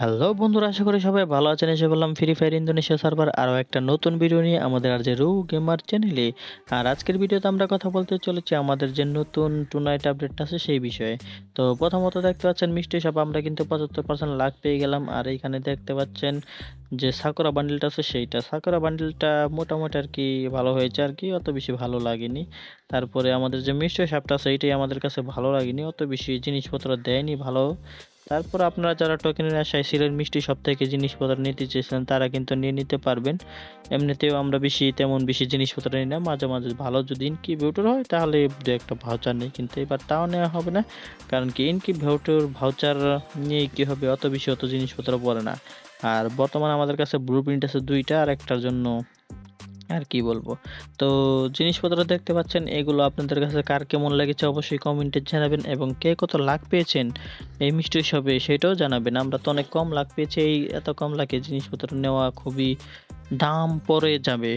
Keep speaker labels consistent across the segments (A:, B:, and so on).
A: Hello বন্ধুরা, আশা করি সবাই ভালো আছেন। এসে বললাম ফ্রি ফায়ার ইন্দোনেশিয়া সার্ভার আরও একটা নতুন ভিডিও নিয়ে আমাদের আর যে রু গেমার চ্যানেলে আর আজকের ভিডিওতে আমরা কথা বলতে চলেছি আমাদের যে নতুন টু নাইট আপডেটটা আছে সেই বিষয়ে। তো প্রথমত দেখতে পাচ্ছেন মিষ্টি সব আমরা কিন্তু পঁচাত্তর পার্সেন্ট লাখ পেয়ে গেলাম। আর এইখানে দেখতে পাচ্ছেন যে সাকুরা বান্ডেলটা আছে সেইটা। সাকুরা বান্ডেলটা মোটামুটি আর কি ভালো হয়েছে আর কি, অত বেশি ভালো লাগেনি। তারপরে আমাদের যে মিষ্টি সাপটা আছে এইটাই আমাদের কাছে ভালো লাগেনি, অত বেশি জিনিসপত্র দেয়নি ভালো। তারপর আপনারা যারা টোকেনের আশায় ছিলেন মিষ্টি সব থেকে জিনিসপত্র নিতে চেয়েছিলেন তারা কিন্তু নিয়ে নিতে পারবেন। এমনিতেও আমরা বেশি, তেমন বেশি জিনিসপত্র নিই না। মাঝে মাঝে ভালো যদি ইনকি ভিউটার হয়, তাহলে দু একটা ভাউচার নেই। কিন্তু এবার তাও নেওয়া হবে না। কারণ কি ইনকি ভিউটার ভাউচার নিয়ে কি হবে? অত বেশি অত জিনিসপত্র পড়ে না। আর বর্তমানে আমাদের কাছে ব্লু প্রিন্ট আছে দুইটা, আর একটার জন্য আর কি বলব? তো জিনিসপত্র দেখতে পাচ্ছেন, এগুলো আপনাদের কাছে কার কেমন লেগেছে অবশ্যই কমেন্টে জানাবেন এবং কে কত লাখ পেয়েছেন এই মিষ্টি শপে সেটাও জানাবেন। আমরা তো অনেক কম লাখ পেয়েছি, এই এত কম লাখে জিনিসপত্র নেওয়া খুবই দাম পড়ে যাবে।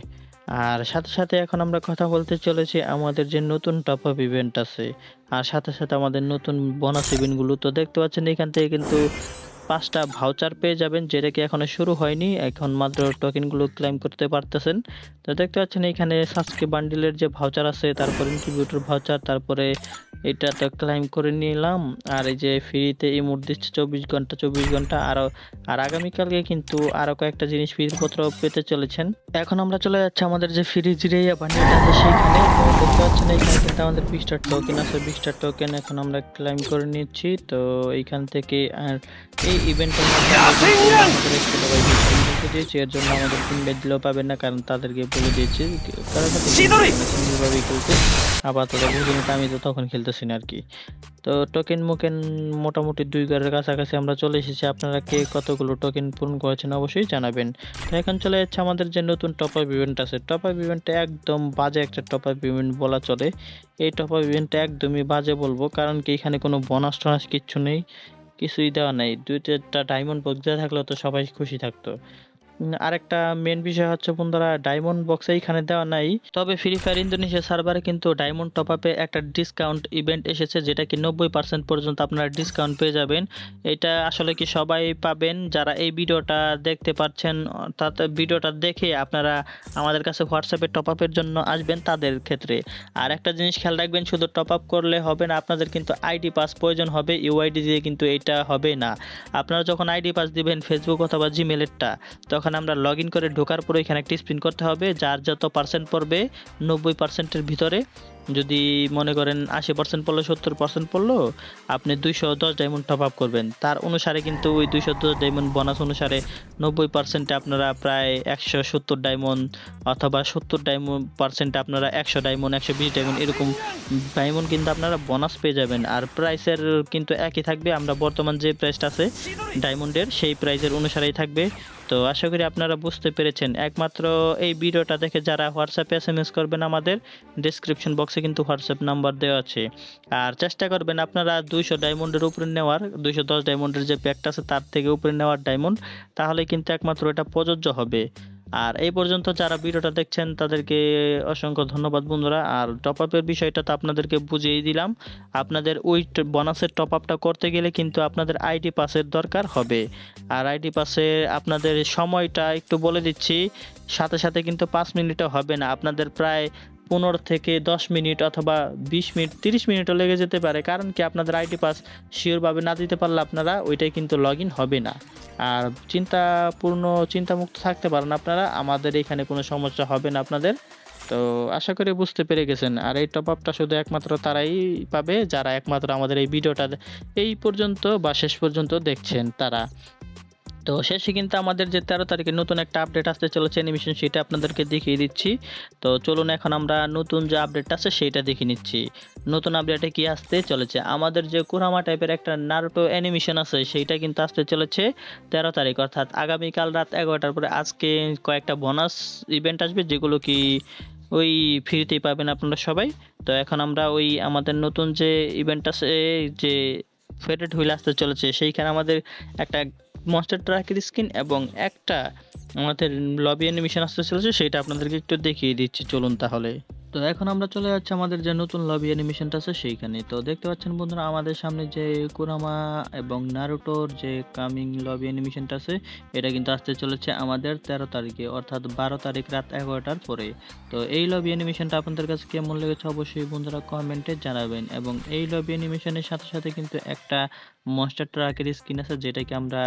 A: আর সাথে সাথে এখন আমরা কথা বলতে চলেছি, আমাদের যে নতুন টপ আপ ইভেন্ট আছে। আর সাথে সাথে আমাদের নতুন বোনাস ইভেন্টগুলো তো দেখতে পাচ্ছেন, এখান থেকে কিন্তু পাঁচটা ভাউচার পেয়ে যাবেন, যেটা কি এখনও শুরু হয়নি, এখন মাত্র টোকেনগুলো ক্লেম করতে পারতেছেন। তো দেখতে পাচ্ছেন এখানে সাসকে বান্ডিলের যে ভাউচার আছে, তারপর ইনকিউবেটর ভাউচার তারপরে এটা তো ক্লাইম করে নিলাম। আর এই যে ফ্রিতে ইমোট দিচ্ছে চব্বিশ ঘণ্টা চব্বিশ ঘণ্টা আরও আর আগামীকালকে কিন্তু আরও কয়েকটা জিনিস ফ্রিপত্র পেতে চলেছেন। এখন আমরা চলে যাচ্ছি আমাদের যে ফ্রি জিরেইয়া বান্ডিলটা আছে, সেইখানে। দেখতে পাচ্ছেন এখানে কিন্তু আমাদের বিস্টার টোকেন আছে। বিস্টার টোকেন এখন আমরা ক্লাইম করে নিচ্ছি। তো এইখান থেকে আর এই ইভেন্টের মধ্যে দিয়েছি। এর জন্য আমাদের তিন বেড দিলেও পাবেন না কারণ তাদেরকে বলে দিয়েছি। কারণ সিঙ্গেলভাবেই খেলতে আপাতত বুঝিনি আমি তো তখন খেলতেছি না আর কি। তো টোকেন মোকেন মোটামুটি দুই ঘরের কাছাকাছি আমরা চলে এসেছি। আপনারা কে কতগুলো টোকেন পূরণ করেছেন অবশ্যই জানাবেন। তো এখন চলে যাচ্ছে আমাদের যে নতুন টপ আপ ইভেন্ট আছে। টপ আপ ইভেন্টটা একদম বাজে একটা টপ আপ ইভেন্ট বলা চলে। এই টপ আপ ইভেন্টটা একদমই বাজে বলব, কারণ কি এখানে কোনো বোনাস টনাস কিচ্ছু নেই, কিছুই দেওয়া নেই। দুই চারটা ডায়মন্ড বক্স দেওয়া থাকলেও তো সবাই খুশি থাকতো। আরেকটা মেন বিষয় হচ্ছে বন্ধুরা ডায়মন্ড বক্স এইখানে দেওয়া নাই। তবে ফ্রি ফায়ার ইন্দোনেশিয়া সার্ভারে কিন্তু ডায়মন্ড টপ আপে একটা ডিসকাউন্ট ইভেন্ট এসেছে, যেটা কি নব্বই পার্সেন্ট পর্যন্ত আপনারা ডিসকাউন্ট পেয়ে যাবেন। এটা আসলে কি সবাই পাবেন? যারা এই ভিডিওটা দেখতে পাচ্ছেন, অর্থাৎ ভিডিওটা দেখে আপনারা আমাদের কাছে হোয়াটসঅ্যাপে টপ আপের জন্য আসবেন তাদের ক্ষেত্রে। আর একটা জিনিস খেয়াল রাখবেন, শুধু টপ আপ করলে হবে না, আপনাদের কিন্তু আইডি পাস প্রয়োজন হবে ইউআইডি দিয়ে কিন্তু এটা হবে না। আপনারা যখন আইডি পাস দিবেন ফেসবুক অথবা জিমেলেরটা তখন আমরা লগ ইন করে ঢোকার পরে এখানে একটি স্পিন করতে হবে, যার যত পার্সেন্ট পড়বে নব্বই পার্সেন্টের ভিতরে। যদি মনে করেন আশি পার্সেন্ট পড়ল, সত্তর পার্সেন্ট পড়ল, আপনি দুইশো দশ ডায়মন্ড টপ আপ করবেন। তার অনুসারে কিন্তু ওই দুইশো দশ ডায়মন্ড বোনাস অনুসারে নব্বই পার্সেন্টে আপনারা প্রায় একশো সত্তর ডায়মন্ড অথবা সত্তর ডায়মন্ড পার্সেন্টে আপনারা একশো ডায়মন্ড একশো বিশ ডায়মন্ড এরকম ডায়মন্ড কিন্তু আপনারা বোনাস পেয়ে যাবেন। আর প্রাইসের কিন্তু একই থাকবে। আমরা বর্তমান যে প্রাইসটা আছে ডায়মন্ডের সেই প্রাইসের অনুসারেই থাকবে। তো আশা করি আপনারা বুঝতে পেরেছেন। একমাত্র এই ভিডিওটা দেখে যারা হোয়াটসঅ্যাপে এস এম এস করবেন আমাদের ডিসক্রিপশন বক্সে কিন্তু হোয়াটসঅ্যাপ নাম্বার দেওয়া আছে। আর চেষ্টা করবেন আপনারা দুইশো ডায়মন্ডের উপরে নেওয়ার, দুইশো দশ ডায়মন্ডের যে প্যাকটা আছে তার থেকে উপরে নেওয়ার ডায়মন্ড, তাহলে কিন্তু একমাত্র এটা প্রযোজ্য হবে। আর এই পর্যন্ত যারা ভিডিওটা দেখছেন, তাদেরকে অসংখ্য ধন্যবাদ বন্ধুরা। আর টপ আপের বিষয়টা তো আপনাদেরকে বুঝিয়ে দিলাম। আপনাদের ওই বোনাসের টপ আপটা করতে গেলে কিন্তু আপনাদের আইডি পাসের দরকার হবে। আর আইডি পাসে আপনাদের সময়টা একটু বলে দিচ্ছি। সাথে সাথে কিন্তু পাঁচ মিনিটও হবে না। আপনাদের প্রায় পনেরো থেকে দশ মিনিট অথবা বিশ মিনিট, তিরিশ মিনিটও লেগে যেতে পারে। কারণ কি? আপনাদের আইডি পাস শিওরভাবে না দিতে পারলে আপনারা ওইটাই কিন্তু লগ ইন হবে না। আর চিন্তাপূর্ণ, চিন্তামুক্ত থাকতে পারেন আপনারা। আমাদের এখানে কোনো সমস্যা হবে না আপনাদের। তো আশা করি বুঝতে পেরে গেছেন। আর এই টপ আপটা শুধু একমাত্র তারাই পাবে, যারা একমাত্র আমাদের এই ভিডিওটা এই পর্যন্ত বা শেষ পর্যন্ত দেখছেন তারা। তো শেষে কিন্তু আমাদের যে তেরো তারিখে নতুন একটা আপডেট আসতে চলেছে অ্যানিমেশন সেটা আপনাদেরকে দেখিয়ে দিচ্ছি। তো চলুন এখন আমরা নতুন যে আপডেটটা আছে সেইটা দেখে নিচ্ছি। নতুন আপডেটে কি আসতে চলেছে? আমাদের যে কুরামা টাইপের একটা নারুটো অ্যানিমেশন আছে, সেইটা কিন্তু আসতে চলেছে তেরো তারিখ। অর্থাৎ আগামীকাল রাত এগারোটার পরে আজকে কয়েকটা বোনাস ইভেন্ট আসবে, যেগুলো কি ওই ফ্রিতেই পাবেন আপনারা সবাই। তো এখন আমরা ওই আমাদের নতুন যে ইভেন্ট আছে, যে ফেডেড হুইল আসতে চলেছে, সেইখানে আমাদের একটা মনস্টার ট্রাকের স্কিন এবং একটা আমাদের লবি অ্যানিমেশন আসতে চলেছে, সেটা আপনাদেরকে একটু দেখিয়ে দিচ্ছি, চলুন তাহলে। তো এখন আমরা চলে যাচ্ছি আমাদের যে নতুন লবি অ্যানিমেশনটা আছে সেইখানে। তো দেখতে পাচ্ছেন বন্ধুরা, আমাদের সামনে যে কুরামা এবং নারুটোর যে কামিং লবি অ্যানিমেশনটা আছে, এটা কিন্তু আসতে চলেছে আমাদের তেরো তারিখে, অর্থাৎ বারো তারিখ রাত এগারোটার পরে। তো এই লবি অ্যানিমেশনটা আপনাদের কাছে কেমন লেগেছে অবশ্যই বন্ধুরা কমেন্টে জানাবেন। এবং এই লবি অ্যানিমেশনের সাথে সাথে কিন্তু একটা মনস্টার ট্রাকের স্কিন আছে, যেটাকে আমরা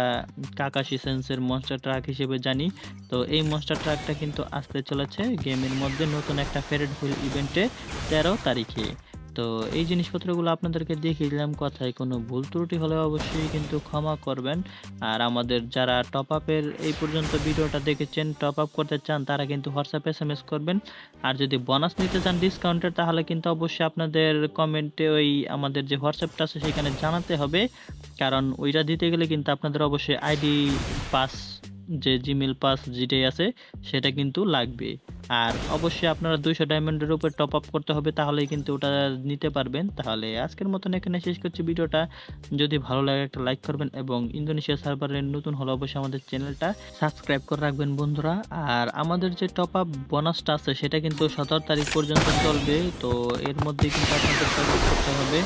A: কাকাশি সেন্সের মনস্টার ট্রাক হিসেবে জানি। তো এই মনস্টার ট্রাকটা কিন্তু আসতে চলেছে। গেমের মধ্যে নতুন একটা ফেরেড হুইল ইভেন্টে তেরো তারিখে। তো এই জিনিসপত্রগুলো আপনাদেরকে দেখিয়ে দিলাম কথায়, কোনো ভুল ত্রুটি হলে অবশ্যই কিন্তু ক্ষমা করবেন। আর আমাদের যারা টপ আপের এই পর্যন্ত ভিডিওটা দেখেছেন টপ আপ করতে চান, তারা কিন্তু হোয়াটসঅ্যাপ এস এম এস করবেন। আর যদি বোনাস নিতে চান ডিসকাউন্টের তাহলে কিন্তু অবশ্যই আপনাদের কমেন্টে ওই আমাদের যে হোয়াটসঅ্যাপটা আছে, সেখানে জানাতে হবে। কারণ ওইটা দিতে গেলে কিন্তু আপনাদের অবশ্যই আইডি পাস যে জিমেল পাস যেটাই আছে, সেটা কিন্তু লাগবে। আর অবশ্যই আপনারা দুইশো ডায়মন্ডের উপর টপ আপ করতে হবে, তাহলেই কিন্তু ওটা নিতে পারবেন। তাহলে আজকের মতন এখানে শেষ করছি ভিডিওটা। যদি ভালো লাগে একটা লাইক করবেন এবং ইন্দোনেশিয়া সার্ভারের নতুন হলে অবশ্যই আমাদের চ্যানেলটা সাবস্ক্রাইব করে রাখবেন বন্ধুরা। আর আমাদের যে টপ আপ বোনাসটা আছে, সেটা কিন্তু সতেরো তারিখ পর্যন্ত চলবে। তো এর মধ্যে কিন্তু আপনাদের করতে হবে।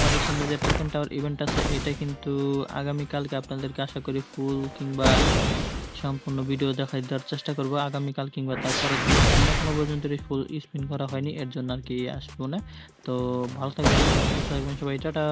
A: আমাদের সামনে যে টাওয়ার ইভেন্ট আছে, এটা কিন্তু আগামীকালকে আপনাদেরকে আশা করি ফুল কিংবা সম্পূর্ণ ভিডিও দেখাই দেওয়ার চেষ্টা করব আগামীকাল কিংবা তারপরে এখনও পর্যন্ত ফুল স্পিন করা হয়নি, এর জন্য আর কি আসব না। তো ভালো থাকবেন সবাই, টাটা।